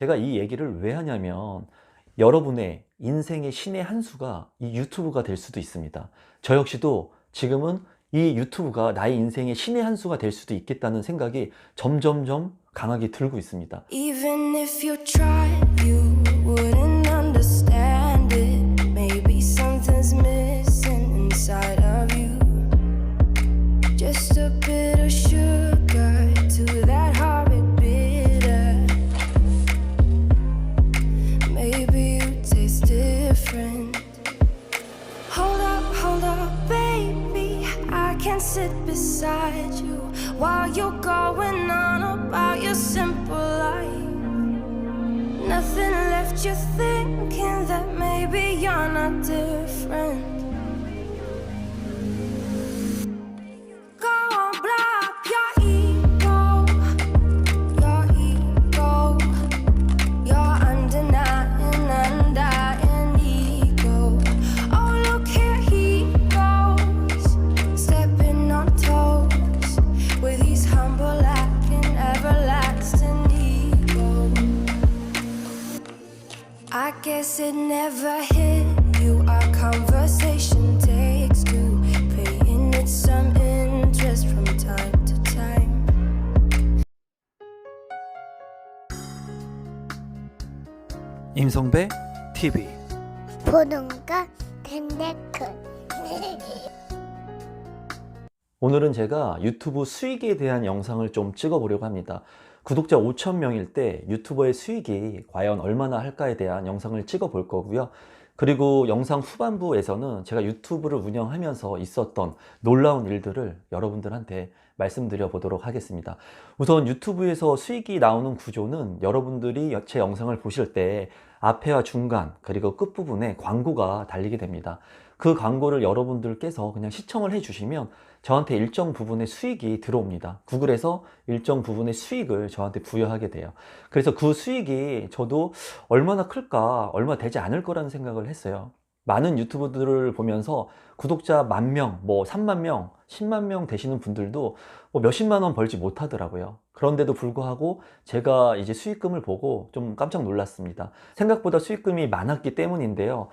제가 이 얘기를 왜 하냐면 여러분의 인생의 신의 한 수가 이 유튜브가 될 수도 있습니다. 저 역시도 지금은 이 유튜브가 나의 인생의 신의 한 수가 될 수도 있겠다는 생각이 점점점 강하게 들고 있습니다. Sit beside you while you're going on about your simple life. Nothing left you thinking that maybe you're not different. I guess it never hit you. Our conversation takes two, paying it some interest from time to time. 임성배 TV 보동과 덴데크 오늘은 제가 유튜브 수익에 대한 영상을 좀 찍어보려고 합니다. 구독자 5,000명일 때 유튜버의 수익이 과연 얼마나 할까에 대한 영상을 찍어 볼 거고요. 그리고 영상 후반부에서는 제가 유튜브를 운영하면서 있었던 놀라운 일들을 여러분들한테 말씀드려 보도록 하겠습니다. 우선 유튜브에서 수익이 나오는 구조는 여러분들이 제 영상을 보실 때 앞에와 중간 그리고 끝부분에 광고가 달리게 됩니다. 그 광고를 여러분들께서 그냥 시청을 해주시면 저한테 일정 부분의 수익이 들어옵니다. 구글에서 일정 부분의 수익을 저한테 부여하게 돼요. 그래서 그 수익이 저도 얼마나 클까, 얼마 되지 않을 거라는 생각을 했어요. 많은 유튜브들을 보면서 구독자 만 명, 뭐 3만 명, 10만 명 되시는 분들도 뭐 몇십만 원 벌지 못하더라고요. 그런데도 불구하고 제가 이제 수익금을 보고 좀 깜짝 놀랐습니다. 생각보다 수익금이 많았기 때문인데요.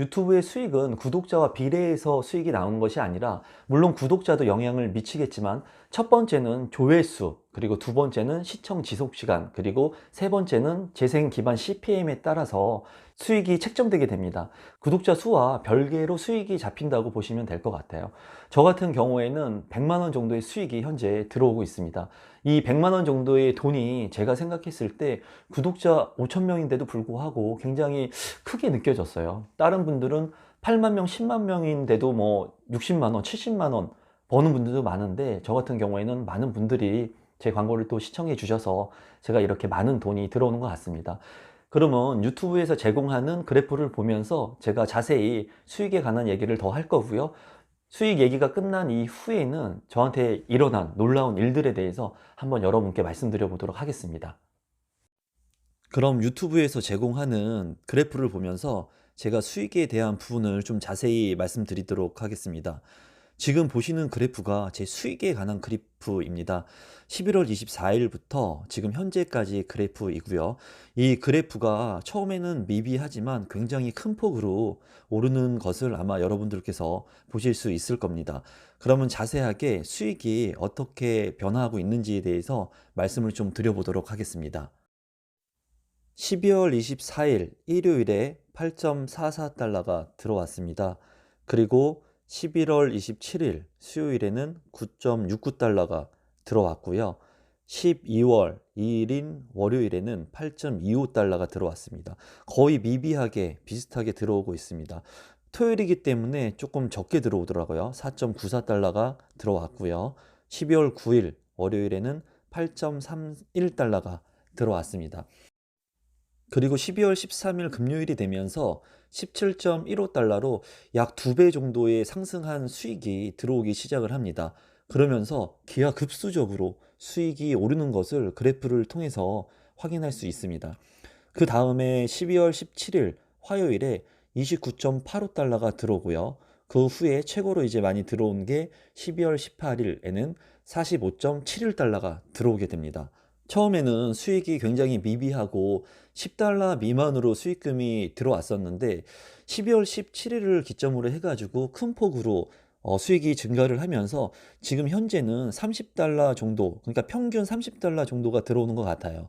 유튜브의 수익은 구독자와 비례해서 수익이 나오는 것이 아니라 물론 구독자도 영향을 미치겠지만 첫 번째는 조회수 그리고 두 번째는 시청 지속 시간 그리고 세 번째는 재생 기반 CPM에 따라서 수익이 책정되게 됩니다. 구독자 수와 별개로 수익이 잡힌다고 보시면 될 것 같아요. 저 같은 경우에는 100만 원 정도의 수익이 현재 들어오고 있습니다. 이 100만 원 정도의 돈이 제가 생각했을 때 구독자 5천 명인데도 불구하고 굉장히 크게 느껴졌어요. 다른 분들은 8만 명, 10만 명인데도 뭐 60만 원, 70만 원 버는 분들도 많은데 저 같은 경우에는 많은 분들이 제 광고를 또 시청해 주셔서 제가 이렇게 많은 돈이 들어오는 것 같습니다. 그러면 유튜브에서 제공하는 그래프를 보면서 제가 자세히 수익에 관한 얘기를 더 할 거고요. 수익 얘기가 끝난 이후에는 저한테 일어난 놀라운 일들에 대해서 한번 여러분께 말씀드려 보도록 하겠습니다. 그럼 유튜브에서 제공하는 그래프를 보면서 제가 수익에 대한 부분을 좀 자세히 말씀드리도록 하겠습니다. 지금 보시는 그래프가 제 수익에 관한 그래프입니다. 11월 24일부터 지금 현재까지 그래프이고요. 이 그래프가 처음에는 미비하지만 굉장히 큰 폭으로 오르는 것을 아마 여러분들께서 보실 수 있을 겁니다. 그러면 자세하게 수익이 어떻게 변화하고 있는지에 대해서 말씀을 좀 드려보도록 하겠습니다. 12월 24일 일요일에 8.44달러가 들어왔습니다. 그리고 11월 27일 수요일에는 9.69달러가 들어왔고요. 12월 2일인 월요일에는 8.25달러가 들어왔습니다. 거의 미비하게 비슷하게 들어오고 있습니다. 토요일이기 때문에 조금 적게 들어오더라고요. 4.94달러가 들어왔고요. 12월 9일 월요일에는 8.31달러가 들어왔습니다. 그리고 12월 13일 금요일이 되면서 17.15달러로 약 두 배 정도의 상승한 수익이 들어오기 시작을 합니다. 그러면서 기하급수적으로 수익이 오르는 것을 그래프를 통해서 확인할 수 있습니다. 그 다음에 12월 17일 화요일에 29.85달러가 들어오고요. 그 후에 최고로 이제 많이 들어온 게 12월 18일에는 45.71달러가 들어오게 됩니다. 처음에는 수익이 굉장히 미비하고 10달러 미만으로 수익금이 들어왔었는데 12월 17일을 기점으로 해가지고 큰 폭으로 어, 수익이 증가를 하면서 지금 현재는 30달러 정도, 그러니까 평균 30달러 정도가 들어오는 것 같아요.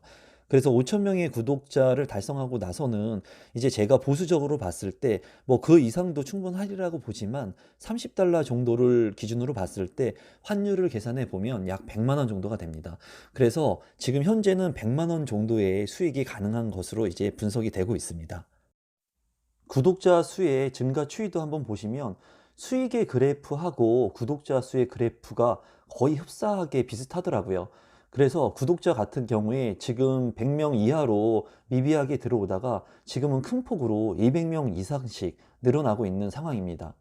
그래서 5천 명의 구독자를 달성하고 나서는 이제 제가 보수적으로 봤을 때 뭐 그 이상도 충분하리라고 보지만 30달러 정도를 기준으로 봤을 때 환율을 계산해 보면 약 100만 원 정도가 됩니다. 그래서 지금 현재는 100만 원 정도의 수익이 가능한 것으로 이제 분석이 되고 있습니다. 구독자 수의 증가 추이도 한번 보시면 수익의 그래프하고 구독자 수의 그래프가 거의 흡사하게 비슷하더라고요. 그래서 구독자 같은 경우에 지금 100명 이하로 미비하게 들어오다가 지금은 큰 폭으로 200명 이상씩 늘어나고 있는 상황입니다.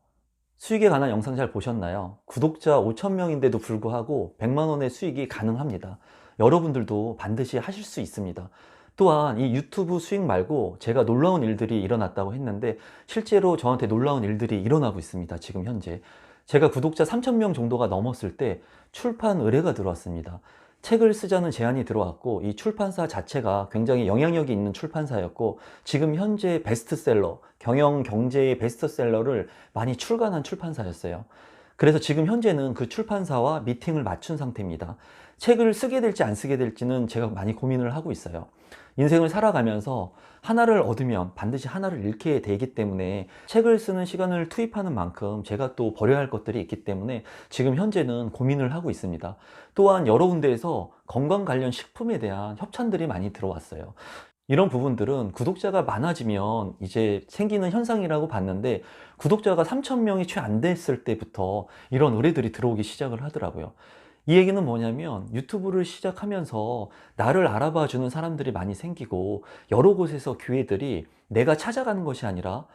수익에 관한 영상 잘 보셨나요? 구독자 5천명인데도 불구하고 100만 원의 수익이 가능합니다. 여러분들도 반드시 하실 수 있습니다. 또한 이 유튜브 수익 말고 제가 놀라운 일들이 일어났다고 했는데 실제로 저한테 놀라운 일들이 일어나고 있습니다. 지금 현재. 제가 구독자 3,000명 정도가 넘었을 때 출판 의뢰가 들어왔습니다. 책을 쓰자는 제안이 들어왔고 이 출판사 자체가 굉장히 영향력이 있는 출판사였고 지금 현재 베스트셀러, 경영 경제의 베스트셀러를 많이 출간한 출판사였어요. 그래서 지금 현재는 그 출판사와 미팅을 맞춘 상태입니다. 책을 쓰게 될지 안 쓰게 될지는 제가 많이 고민을 하고 있어요. 인생을 살아가면서 하나를 얻으면 반드시 하나를 잃게 되기 때문에 책을 쓰는 시간을 투입하는 만큼 제가 또 버려야 할 것들이 있기 때문에 지금 현재는 고민을 하고 있습니다. 또한 여러 군데에서 건강 관련 식품에 대한 협찬들이 많이 들어왔어요. 이런 부분들은 구독자가 많아지면 이제 생기는 현상이라고 봤는데 구독자가 3,000명이 채 안 됐을 때부터 이런 의뢰들이 들어오기 시작을 하더라고요. 이 얘기는 뭐냐면 유튜브를 시작하면서 나를 알아봐 주는 사람들이 많이 생기고 여러 곳에서 기회들이 내가 찾아가는 것이 아니라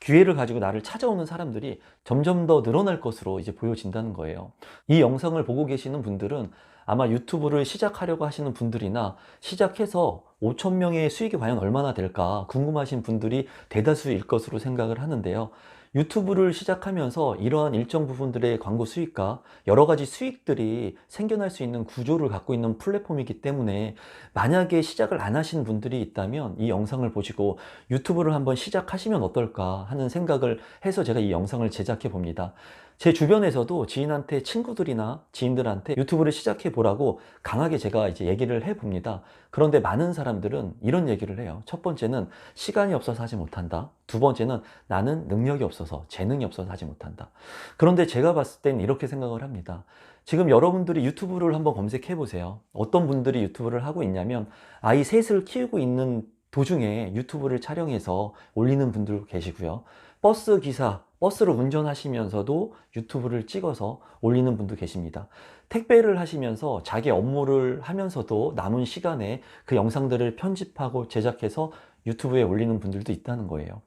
기회를 가지고 나를 찾아오는 사람들이 점점 더 늘어날 것으로 이제 보여진다는 거예요. 이 영상을 보고 계시는 분들은 아마 유튜브를 시작하려고 하시는 분들이나 시작해서 5천 명의 수익이 과연 얼마나 될까 궁금하신 분들이 대다수일 것으로 생각을 하는데요. 유튜브를 시작하면서 이러한 일정 부분들의 광고 수익과 여러 가지 수익들이 생겨날 수 있는 구조를 갖고 있는 플랫폼이기 때문에 만약에 시작을 안 하신 분들이 있다면 이 영상을 보시고 유튜브를 한번 시작하시면 어떨까 하는 생각을 해서 제가 이 영상을 제작해 봅니다. 제 주변에서도 지인한테 친구들이나 지인들한테 유튜브를 시작해 보라고 강하게 제가 이제 얘기를 해 봅니다. 그런데 많은 사람들은 이런 얘기를 해요. 첫 번째는 시간이 없어서 하지 못한다. 두 번째는 나는 능력이 없어서 재능이 없어서 하지 못한다. 그런데 제가 봤을 땐 이렇게 생각을 합니다. 지금 여러분들이 유튜브를 한번 검색해 보세요. 어떤 분들이 유튜브를 하고 있냐면 아이 셋을 키우고 있는 도중에 유튜브를 촬영해서 올리는 분들 계시고요. 버스 기사, 버스를 운전하시면서도 유튜브를 찍어서 올리는 분도 계십니다. 택배를 하시면서 자기 업무를 하면서도 남은 시간에 그 영상들을 편집하고 제작해서 유튜브에 올리는 분들도 있다는 거예요.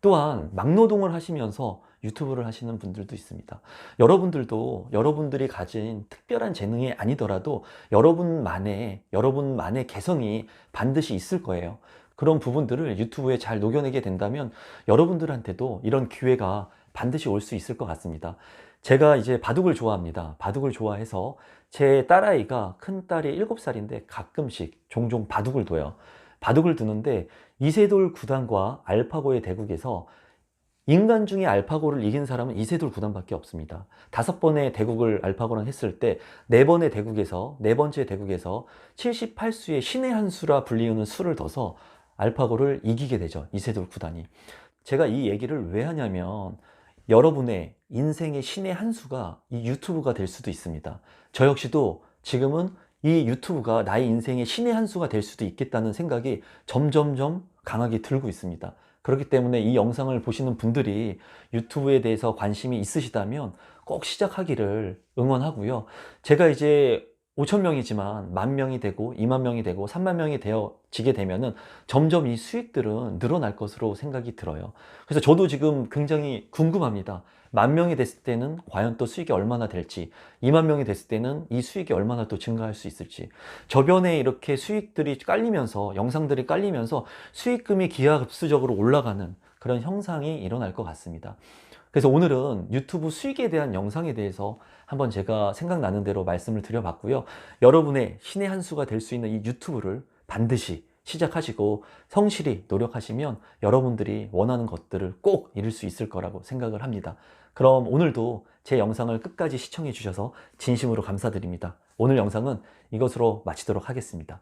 또한 막노동을 하시면서 유튜브를 하시는 분들도 있습니다. 여러분들도 여러분들이 가진 특별한 재능이 아니더라도 여러분만의 여러분만의 개성이 반드시 있을 거예요. 그런 부분들을 유튜브에 잘 녹여내게 된다면 여러분들한테도 이런 기회가 반드시 올 수 있을 것 같습니다. 제가 이제 바둑을 좋아합니다. 바둑을 좋아해서 제 딸아이가 큰 딸이 7살인데 가끔씩 종종 바둑을 둬요. 바둑을 두는데 이세돌 구단과 알파고의 대국에서 인간 중에 알파고를 이긴 사람은 이세돌 구단밖에 없습니다. 다섯 번의 대국을 알파고랑 했을 때 네 번의 대국에서 네 번째 대국에서 78수의 신의 한 수라 불리우는 수를 둬서 알파고를 이기게 되죠. 이세돌 구단이. 제가 이 얘기를 왜 하냐면 여러분의 인생의 신의 한 수가 이 유튜브가 될 수도 있습니다. 저 역시도 지금은 이 유튜브가 나의 인생의 신의 한 수가 될 수도 있겠다는 생각이 점점점 강하게 들고 있습니다. 그렇기 때문에 이 영상을 보시는 분들이 유튜브에 대해서 관심이 있으시다면 꼭 시작하기를 응원하고요. 제가 이제 5천 명이지만 만 명이 되고 2만 명이 되고 3만 명이 되어지게 되면은 점점 이 수익들은 늘어날 것으로 생각이 들어요. 그래서 저도 지금 굉장히 궁금합니다. 만 명이 됐을 때는 과연 또 수익이 얼마나 될지, 2만 명이 됐을 때는 이 수익이 얼마나 또 증가할 수 있을지. 저변에 이렇게 수익들이 깔리면서, 영상들이 깔리면서 수익금이 기하급수적으로 올라가는 그런 형상이 일어날 것 같습니다. 그래서 오늘은 유튜브 수익에 대한 영상에 대해서 한번 제가 생각나는 대로 말씀을 드려봤고요. 여러분의 신의 한 수가 될 수 있는 이 유튜브를 반드시 시작하시고 성실히 노력하시면 여러분들이 원하는 것들을 꼭 이룰 수 있을 거라고 생각을 합니다. 그럼 오늘도 제 영상을 끝까지 시청해 주셔서 진심으로 감사드립니다. 오늘 영상은 이것으로 마치도록 하겠습니다.